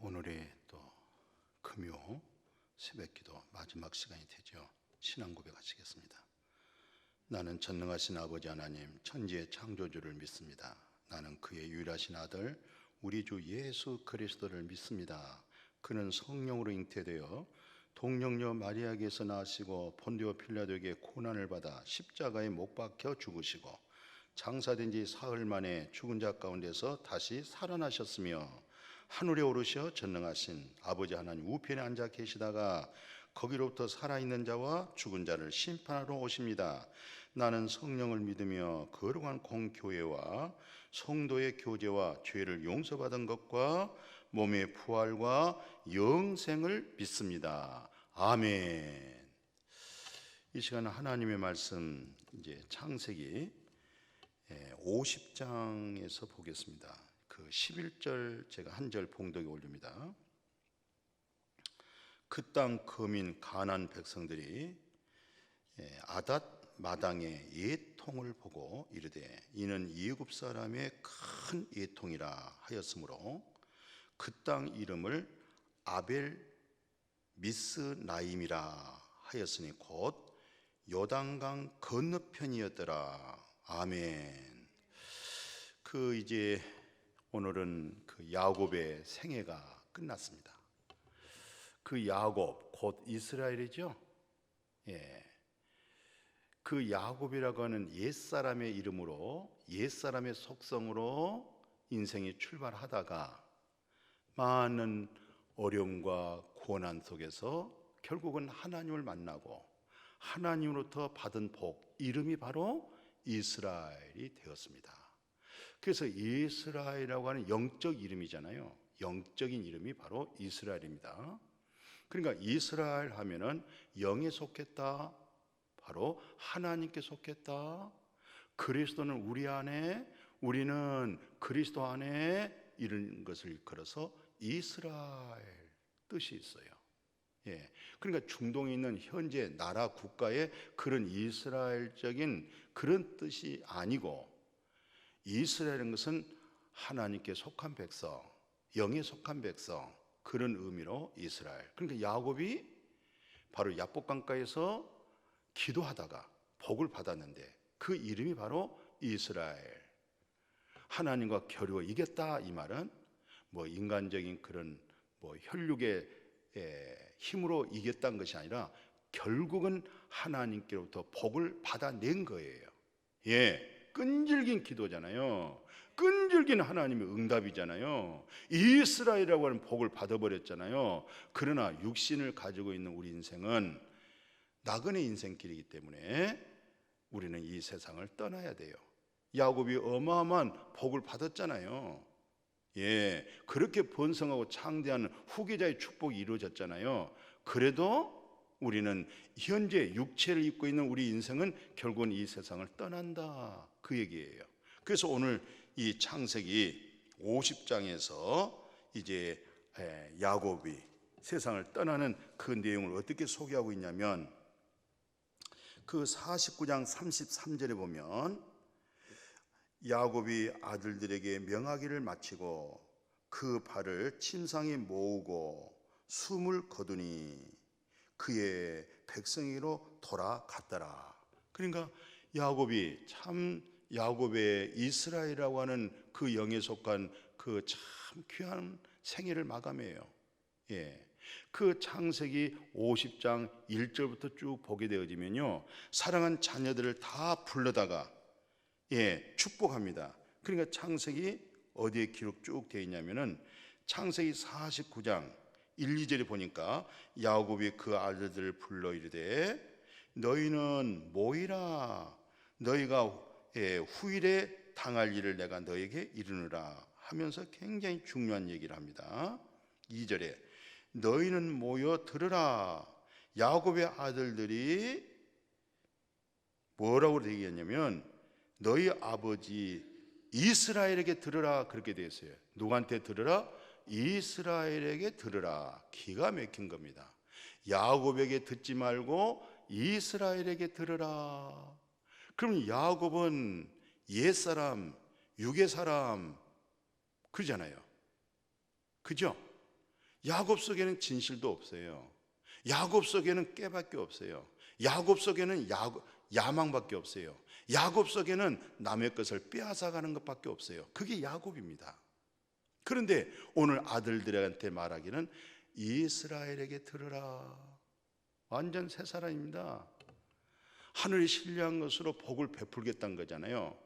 오늘의 또 금요 새벽기도 마지막 시간이 되죠. 신앙 고백하시겠습니다. 나는 전능하신 아버지 하나님 천지의 창조주를 믿습니다. 나는 그의 유일하신 아들 우리 주 예수 그리스도를 믿습니다. 그는 성령으로 잉태되어 동령녀 마리아에게서 나시고 본디오 필라도에게 고난을 받아 십자가에 못 박혀 죽으시고 장사된 지 사흘 만에 죽은 자 가운데서 다시 살아나셨으며 하늘에 오르셔 전능하신 아버지 하나님 우편에 앉아 계시다가 거기로부터 살아있는 자와 죽은 자를 심판하러 오십니다. 나는 성령을 믿으며 거룩한 공교회와 성도의 교제와 죄를 용서받은 것과 몸의 부활과 영생을 믿습니다. 아멘. 이 시간은 하나님의 말씀 이제 창세기 50장에서 보겠습니다. 그 11절 제가 한 절 봉독에 올립니다. 그 땅 거민 가난 백성들이 예, 아닷 마당의 예통을 보고 이르되 이는 예굽 사람의 큰 예통이라 하였으므로 그 땅 이름을 아벨 미스 나임이라 하였으니 곧 요단강 건너편이었더라. 아멘. 그 이제 오늘은 그 야곱의 생애가 끝났습니다. 그 야곱 곧 이스라엘이죠. 예. 그 야곱이라고 하는 옛사람의 이름으로 옛사람의 속성으로 인생이 출발하다가 많은 어려움과 고난 속에서 결국은 하나님을 만나고 하나님으로부터 받은 복 이름이 바로 이스라엘이 되었습니다. 그래서 이스라엘이라고 하는 영적 이름이잖아요. 영적인 이름이 바로 이스라엘입니다. 그러니까 이스라엘 하면은 영에 속했다. 바로 하나님께 속했다. 그리스도는 우리 안에 우리는 그리스도 안에 이런 것을 걸어서 이스라엘 뜻이 있어요. 예. 그러니까 중동에 있는 현재 나라 국가의 그런 이스라엘적인 그런 뜻이 아니고 이스라엘은 것은 하나님께 속한 백성, 영에 속한 백성 그런 의미로 이스라엘. 그러니까 야곱이 바로 야복강가에서 기도하다가 복을 받았는데 그 이름이 바로 이스라엘. 하나님과 겨루어 이겼다 이 말은 뭐 인간적인 그런 뭐 혈육의 힘으로 이겼다는 것이 아니라 결국은 하나님께로부터 복을 받아낸 거예요. 예, 끈질긴 기도잖아요. 끈질긴 하나님의 응답이잖아요. 이스라엘이라고 하는 복을 받아버렸잖아요. 그러나 육신을 가지고 있는 우리 인생은 나그네 인생길이기 때문에 우리는 이 세상을 떠나야 돼요. 야곱이 어마어마한 복을 받았잖아요. 예, 그렇게 번성하고 창대한 후계자의 축복이 이루어졌잖아요. 그래도 우리는 현재 육체를 입고 있는 우리 인생은 결국은 이 세상을 떠난다. 그 얘기예요. 그래서 오늘 이 창세기 50장에서 이제 야곱이 세상을 떠나는 그 내용을 어떻게 소개하고 있냐면 그 49장 33절에 보면 야곱이 아들들에게 명하기를 마치고 그 발을 침상에 모으고 숨을 거두니 그의 백성이로 돌아갔더라. 그러니까 야곱이 참 야곱의 이스라엘이라고 하는 그 영에 속한 그 참 귀한 생애를 마감해요. 예. 그 창세기 50장 1절부터 쭉 보게 되어지면요. 사랑한 자녀들을 다 불러다가 예, 축복합니다. 그러니까 창세기 어디에 기록 쭉 되어 있냐면은 창세기 49장 1, 2절에 보니까 야곱이 그 아들들을 불러 이르되 너희는 모이라 너희가 예, 후일에 당할 일을 내가 너에게 이르느라 하면서 굉장히 중요한 얘기를 합니다. 2절에 너희는 모여 들으라 야곱의 아들들이 뭐라고 얘기했냐면 너희 아버지 이스라엘에게 들으라 그렇게 되어 있어요. 누구한테 들으라? 이스라엘에게 들으라. 기가 막힌 겁니다. 야곱에게 듣지 말고 이스라엘에게 들으라. 그럼 야곱은 옛사람, 육의 사람 그러잖아요. 그죠? 야곱 속에는 진실도 없어요. 야곱 속에는 깨밖에 없어요. 야곱 속에는 야, 야망밖에 없어요. 야곱 속에는 남의 것을 빼앗아가는 것밖에 없어요. 그게 야곱입니다. 그런데 오늘 아들들한테 말하기는 이스라엘에게 들으라. 완전 새 사람입니다. 하늘이 신뢰한 것으로 복을 베풀겠다는 거잖아요.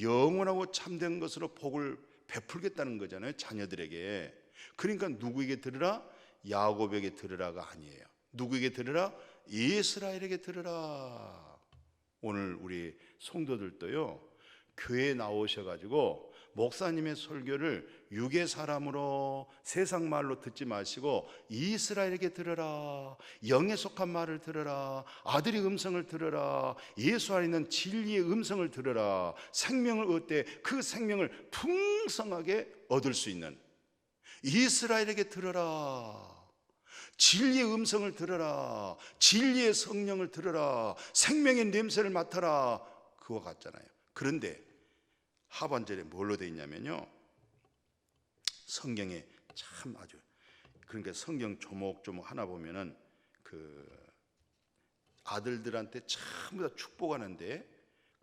영원하고 참된 것으로 복을 베풀겠다는 거잖아요. 자녀들에게. 그러니까 누구에게 들으라? 야곱에게 들으라가 아니에요. 누구에게 들으라? 이스라엘에게 들으라. 오늘 우리 성도들도요. 교회에 나오셔 가지고 목사님의 설교를 육의 사람으로 세상 말로 듣지 마시고 이스라엘에게 들으라 영에 속한 말을 들으라 아들의 음성을 들으라 예수 안에 있는 진리의 음성을 들으라 생명을 얻되 그 생명을 풍성하게 얻을 수 있는 이스라엘에게 들으라 진리의 음성을 들으라 진리의 성령을 들으라 생명의 냄새를 맡아라 그거 같잖아요 그런데 하반절에 뭘로 되어 있냐면요. 성경에 참 아주 그러니까 성경 조목조목 하나 보면은 그 아들들한테 전부 다 축복하는데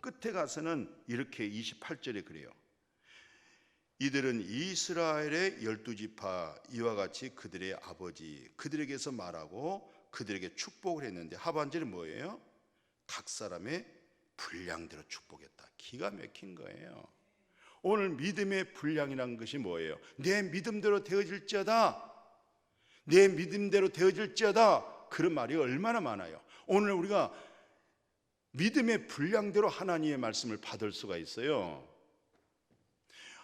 끝에 가서는 이렇게 28절에 그래요. 이들은 이스라엘의 열두 지파 이와 같이 그들의 아버지 그들에게서 말하고 그들에게 축복을 했는데 하반절이 뭐예요? 각 사람의 분량대로 축복했다. 기가 막힌 거예요. 오늘 믿음의 분량이란 것이 뭐예요? 내 믿음대로 되어질지어다. 내 믿음대로 되어질지어다. 그런 말이 얼마나 많아요. 오늘 우리가 믿음의 분량대로 하나님의 말씀을 받을 수가 있어요.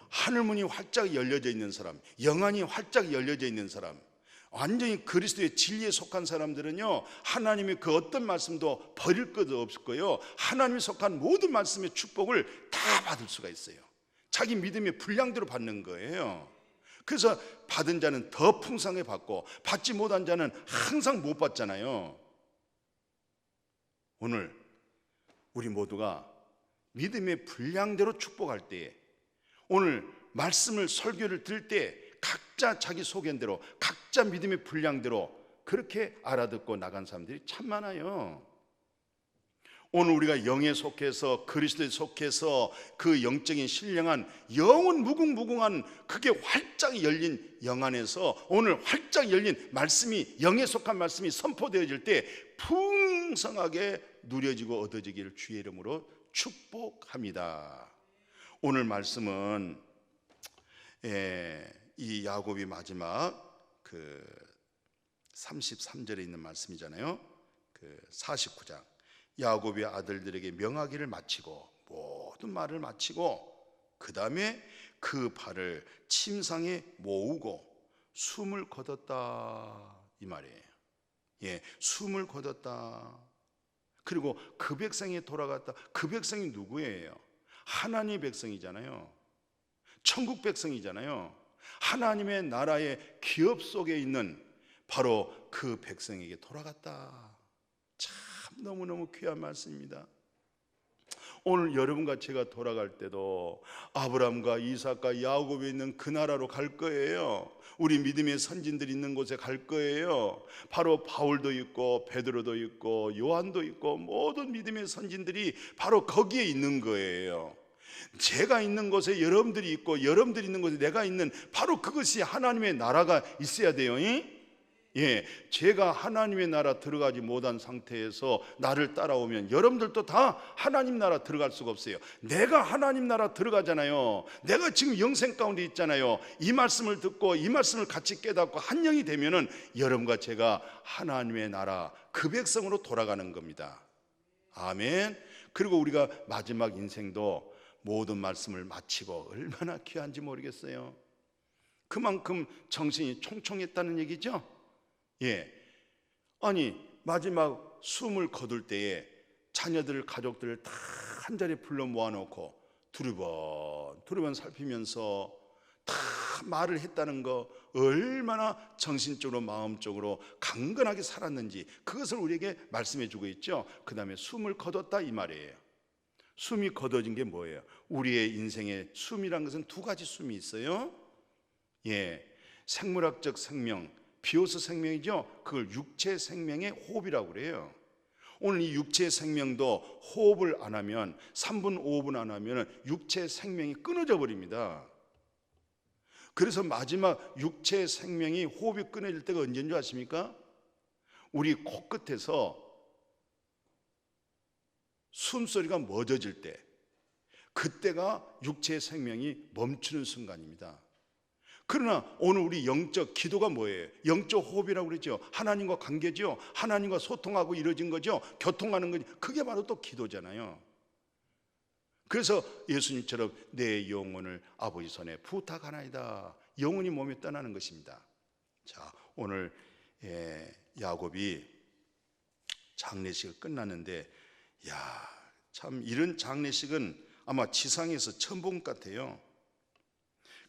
하늘문이 활짝 열려져 있는 사람, 영안이 활짝 열려져 있는 사람, 완전히 그리스도의 진리에 속한 사람들은요, 하나님의 그 어떤 말씀도 버릴 것도 없을 거예요. 하나님이 속한 모든 말씀의 축복을 다 받을 수가 있어요. 자기 믿음의 분량대로 받는 거예요. 그래서 받은 자는 더 풍성하게 받고 받지 못한 자는 항상 못 받잖아요. 오늘 우리 모두가 믿음의 분량대로 축복할 때에 오늘 말씀을 설교를 들을 때 각자 자기 소견대로 각자 믿음의 분량대로 그렇게 알아듣고 나간 사람들이 참 많아요. 오늘 우리가 영에 속해서 그리스도에 속해서 그 영적인 신령한 영은 무궁무궁한 그게 활짝 열린 영 안에서 오늘 활짝 열린 말씀이 영에 속한 말씀이 선포되어질 때 풍성하게 누려지고 얻어지기를 주의 이름으로 축복합니다. 오늘 말씀은 예, 이 야곱이 마지막 그 33절에 있는 말씀이잖아요. 그 49장. 야곱의 아들들에게 명하기를 마치고 모든 말을 마치고 그 다음에 그 발을 침상에 모으고 숨을 거뒀다 이 말이에요. 예, 숨을 거뒀다. 그리고 그 백성이 돌아갔다. 그 백성이 누구예요? 하나님의 백성이잖아요. 천국 백성이잖아요. 하나님의 나라의 기업 속에 있는 바로 그 백성에게 돌아갔다. 참 너무너무 귀한 말씀입니다. 오늘 여러분과 제가 돌아갈 때도 아브람과 이삭과 야곱이 있는 그 나라로 갈 거예요. 우리 믿음의 선진들이 있는 곳에 갈 거예요. 바로 바울도 있고 베드로도 있고 요한도 있고 모든 믿음의 선진들이 바로 거기에 있는 거예요. 제가 있는 곳에 여러분들이 있고 여러분들이 있는 곳에 내가 있는 바로 그것이 하나님의 나라가 있어야 돼요. 잉? 예, 제가 하나님의 나라 들어가지 못한 상태에서 나를 따라오면 여러분들도 다 하나님 나라 들어갈 수가 없어요. 내가 하나님 나라 들어가잖아요. 내가 지금 영생 가운데 있잖아요. 이 말씀을 듣고 이 말씀을 같이 깨닫고 한 영이 되면은 여러분과 제가 하나님의 나라 그 백성으로 돌아가는 겁니다. 아멘. 그리고 우리가 마지막 인생도 모든 말씀을 마치고 얼마나 귀한지 모르겠어요. 그만큼 정신이 총총했다는 얘기죠. 예. 아니, 마지막 숨을 거둘 때에 자녀들, 가족들을 다 한 자리에 불러 모아놓고 두루번, 두루번 살피면서 다 말을 했다는 거 얼마나 정신적으로, 마음적으로 강건하게 살았는지 그것을 우리에게 말씀해 주고 있죠. 그 다음에 숨을 거뒀다 이 말이에요. 숨이 거둬진 게 뭐예요? 우리의 인생에 숨이란 것은 두 가지 숨이 있어요. 예. 생물학적 생명, 비오스 생명이죠. 그걸 육체 생명의 호흡이라고 그래요. 오늘 이 육체 생명도 호흡을 안 하면 3분 5분 안 하면 육체 생명이 끊어져 버립니다. 그래서 마지막 육체 생명이 호흡이 끊어질 때가 언제인 줄 아십니까? 우리 코끝에서 숨소리가 멎어질 때 그때가 육체의 생명이 멈추는 순간입니다. 그러나 오늘 우리 영적 기도가 뭐예요? 영적 호흡이라고 그랬죠. 하나님과 관계죠. 하나님과 소통하고 이루어진 거죠. 교통하는 거죠. 그게 바로 또 기도잖아요. 그래서 예수님처럼 내 영혼을 아버지 손에 부탁하나이다. 영혼이 몸에 떠나는 것입니다. 자, 오늘 예, 야곱이 장례식을 끝났는데 야, 참 이런 장례식은 아마 지상에서 처음 본것 같아요.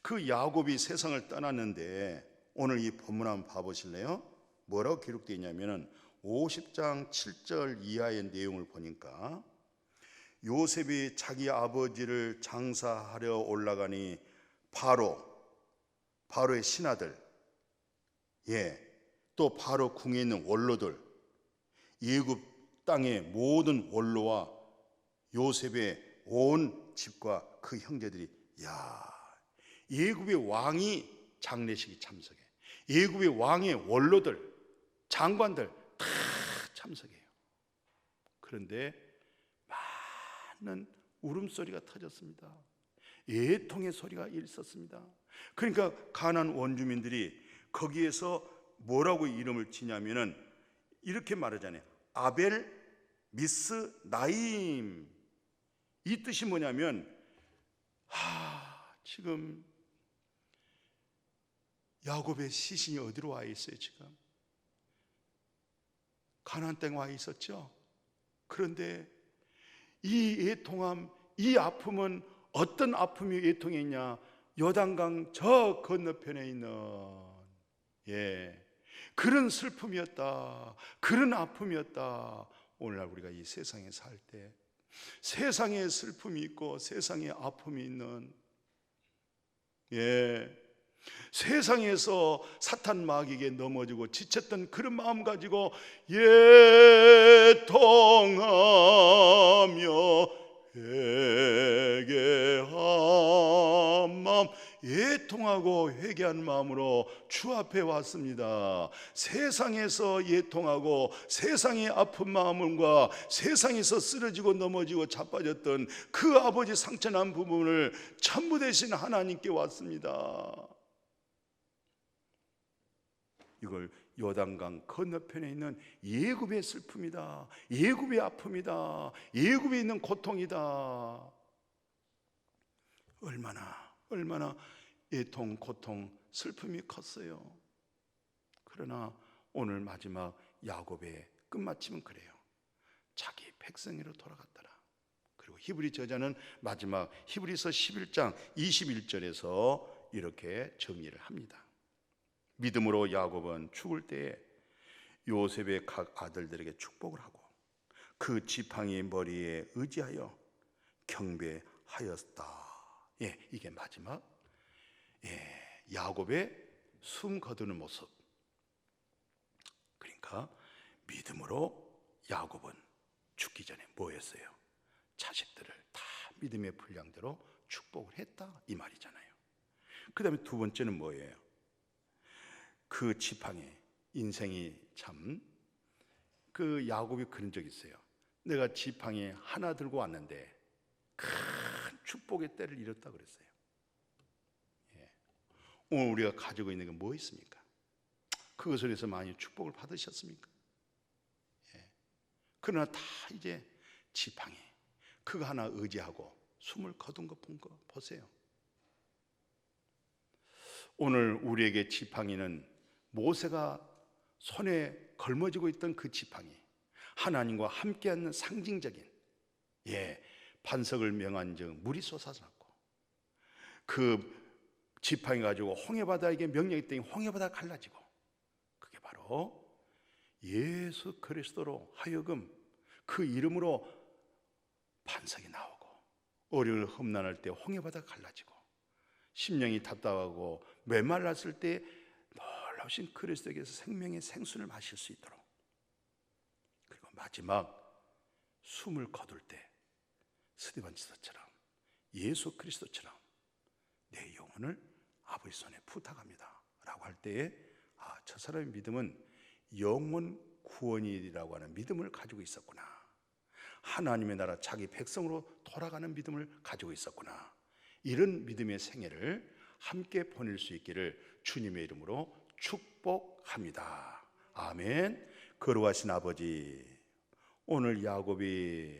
그 야곱이 세상을 떠났는데 오늘 이 본문 한번 봐보실래요? 뭐라고 기록되어 있냐면은 50장 7절 이하의 내용을 보니까 요셉이 자기 아버지를 장사하려 올라가니 바로 바로의 신하들 예, 또 바로 궁에 있는 원로들 예굽 땅의 모든 원로와 요셉의 온 집과 그 형제들이 야 예굽의 왕이 장례식에 참석해 예굽의 왕의 원로들 장관들 다 참석해요. 그런데 많은 울음소리가 터졌습니다. 애통의 소리가 있었습니다. 그러니까 가난 원주민들이 거기에서 뭐라고 이름을 지냐면은 이렇게 말하잖아요. 아벨 미스 나임 이 뜻이 뭐냐면 하 지금 야곱의 시신이 어디로 와 있어요 지금 가나안 땅에 와 있었죠. 그런데 이 애통함, 이 아픔은 어떤 아픔이 애통에 있냐? 요단강 저 건너편에 있는 예 그런 슬픔이었다. 그런 아픔이었다. 오늘날 우리가 이 세상에 살 때 세상에 슬픔이 있고 세상에 아픔이 있는 예 세상에서 사탄 마귀에게 넘어지고 지쳤던 그런 마음 가지고 예통하며 회개한 마음 예통하고 회개한 마음으로 주 앞에 왔습니다. 세상에서 예통하고 세상의 아픈 마음과 세상에서 쓰러지고 넘어지고 자빠졌던 그 아버지 상처난 부분을 전부 대신 하나님께 왔습니다. 이걸 요단강 건너편에 있는 예굽의 슬픔이다. 예굽의 아픔이다. 예굽에 있는 고통이다. 얼마나 얼마나 애통, 고통, 슬픔이 컸어요. 그러나 오늘 마지막 야곱의 끝마침은 그래요. 자기 백성으로 돌아갔더라. 그리고 히브리 저자는 마지막 히브리서 11장 21절에서 이렇게 정리를 합니다. 믿음으로 야곱은 죽을 때에 요셉의 각 아들들에게 축복을 하고 그 지팡이 머리에 의지하여 경배하였다. 예, 이게 마지막 예, 야곱의 숨 거두는 모습. 그러니까 믿음으로 야곱은 죽기 전에 뭐 했어요? 자식들을 다 믿음의 분량대로 축복을 했다 이 말이잖아요. 그다음에 두 번째는 뭐예요? 그 지팡이 인생이 참 그 야곱이 그런 적 있어요. 내가 지팡이 하나 들고 왔는데 큰 축복의 때를 잃었다 그랬어요. 예. 오늘 우리가 가지고 있는 게 뭐 있습니까? 그것을 해서 많이 축복을 받으셨습니까? 예. 그러나 다 이제 지팡이 그거 하나 의지하고 숨을 거둔 것본거 보세요. 오늘 우리에게 지팡이는 모세가 손에 걸머지고 있던 그 지팡이 하나님과 함께 하는 상징적인 예 반석을 명한 즉 물이 쏟아졌고 그 지팡이 가지고 홍해 바다에게 명령했더니 홍해 바다 갈라지고 그게 바로 예수 그리스도로 하여금 그 이름으로 반석이 나오고 어려울 험난할 때 홍해 바다 갈라지고 심령이 답답하고 메말랐을 때 살아오신 그리스도에게서 생명의 생수를 마실 수 있도록. 그리고 마지막 숨을 거둘 때 스티반 지사처럼 예수 그리스도처럼 내 영혼을 아버지 손에 부탁합니다. 라고 할 때에 아, 저 사람의 믿음은 영원 구원이라고 하는 믿음을 가지고 있었구나. 하나님의 나라 자기 백성으로 돌아가는 믿음을 가지고 있었구나. 이런 믿음의 생애를 함께 보낼 수 있기를 주님의 이름으로 축복합니다. 아멘. 거룩하신 아버지 오늘 야곱이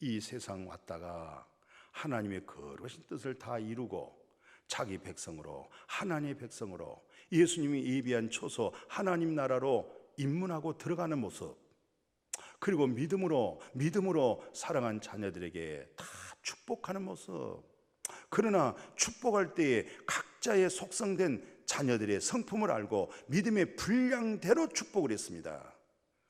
이 세상 왔다가 하나님의 거룩하신 뜻을 다 이루고 자기 백성으로 하나님의 백성으로 예수님이 예비한 초소 하나님 나라로 입문하고 들어가는 모습 그리고 믿음으로 믿음으로 사랑한 자녀들에게 다 축복하는 모습. 그러나 축복할 때에 각자의 속성된 자녀들의 성품을 알고 믿음의 분량대로 축복을 했습니다.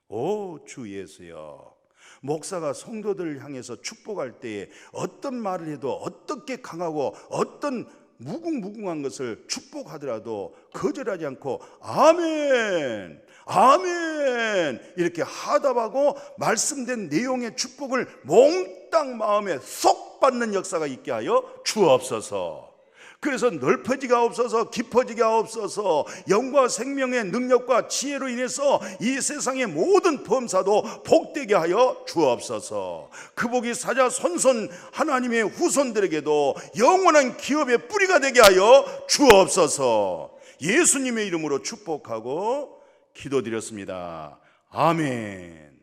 오 주 예수여 목사가 성도들을 향해서 축복할 때에 어떤 말을 해도 어떻게 강하고 어떤 무궁무궁한 것을 축복하더라도 거절하지 않고 아멘 아멘 이렇게 하답하고 말씀된 내용의 축복을 몽땅 마음에 쏙 받는 역사가 있게 하여 주옵소서 그래서 넓어지가 없어서 깊어지가 없어서 영과 생명의 능력과 지혜로 인해서 이 세상의 모든 범사도 복되게 하여 주옵소서. 그 복이 사자 손손 하나님의 후손들에게도 영원한 기업의 뿌리가 되게 하여 주옵소서. 예수님의 이름으로 축복하고 기도드렸습니다. 아멘.